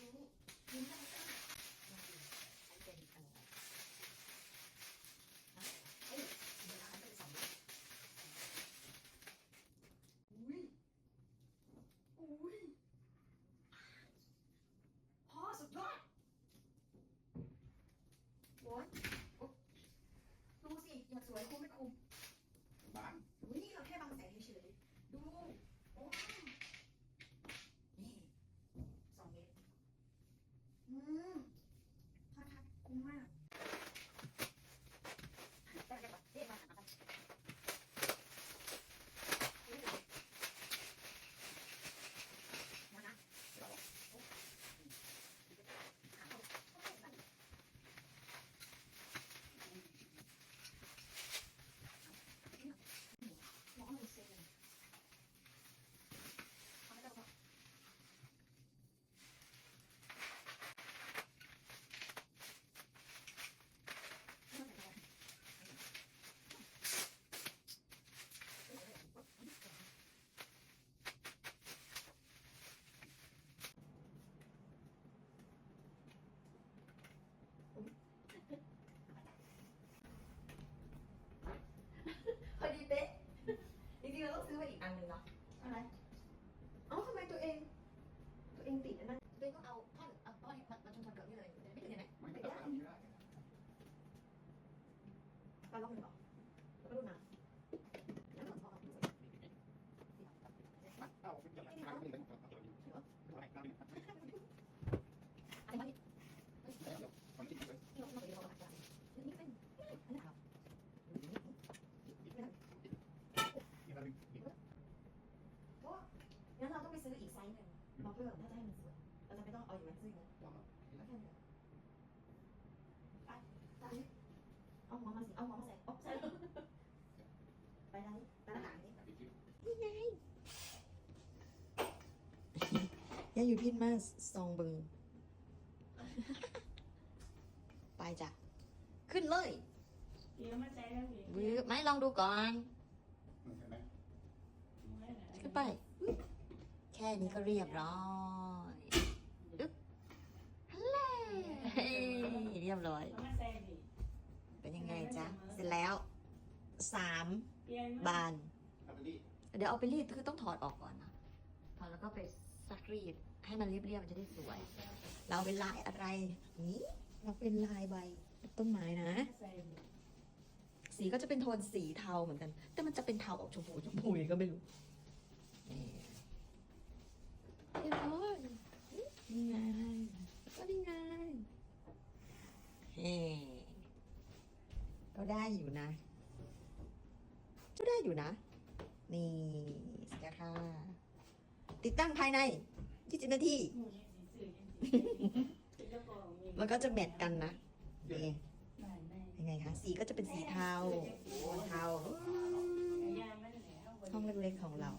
ดูอุ้ยอุ้ยพ่อสุดยอดโว้ดูสิ อยากสวยคุ้มไม่คุ้มบ้าน อืมทอดทัดคุ้มมากแต่เดี๋ยวก่อนเรียกมาหากันนะนะ เรา หาเอาเอาไปหมอมันเซ็งเลยเอาไปเถอะ พอดีเป๊ะจริงๆเราต้องซื้อมาอีกอันหนึ่งเนาะ อะไรเอ้าทำไมตัวเอง ตัวเองติดอันนั้นตัวเองก็เอาท่อนเอาท่อนมามาชนชนๆกับนี่เลยไม่ถึงยังไงไม่ได้ทำไม่ได้ปลาล็อกหนึ่งเหรอแล้วก็ดูหนังแล้วก็พอเอา เอาเป็นอย่างไรไม่ได้ไม่ได้ อันนี้ แล้วคนที่เลย ที่เราเราเรียนเราอาจจะนี่เป็นอันนี้ครับ ที่เราดึง ก็งั้นเราต้องไปซื้ออีกไซ ส์หนึ่งเพิ่มถ้าจะให้มันสวยเราจะไม่ต้องเอาอย่างนั้นซื้อนะเราแล้วแค่นี้ไปตามนี้เอาหัวมาสิเอาหัวมาใส่โอ๊ะใส่ไปทางนี้ไปหน้าต่างนี้ปิดคลิปยังอยู่พินมาซองบึง ไปจ้ะ ขึ้นเลยเดี๋ยวมาใจแล้วพี่ไม่ลองดูก่อน ขึ้นไป ค่นี้ก็เรียบร้อยอึ๊บฮัลโหลเฮ้ยเรียบร้อยมาใจพี่เป็นยังไงจ๊ะ เสร็จแล้วสามเปลี่ยนบานอัปเดตเดี๋ยวเอาไปรีดคือต้องถอดออกก่อนนะถอดแล้วก็ไปซักรีดให้มันเรียบๆมันจะได้สวย เราเป็นลายอะไรนี่เราเป็นลายใบต้นไม้นะใจพี่สีก็จะเป็นโทนสีเทาเหมือนกัน แต่มันจะเป็นเทาออกชมพูชมพูยังก็ไม่รู้นี่ เรียบร้อยนี่ไงก็นี่ไงเฮ้ก็ได้อยู่นะ ก็ได้อยู่นะ นี่สัญญาค่ะ ติดตั้งภายใน 20 นาทีหูยังสิซื้อยังสิแล้วก็มีมันก็จะแมทกันนะนี่ยังไงคะ สีก็จะเป็นสีเทาโทนเทาห้องเล็กๆของเรา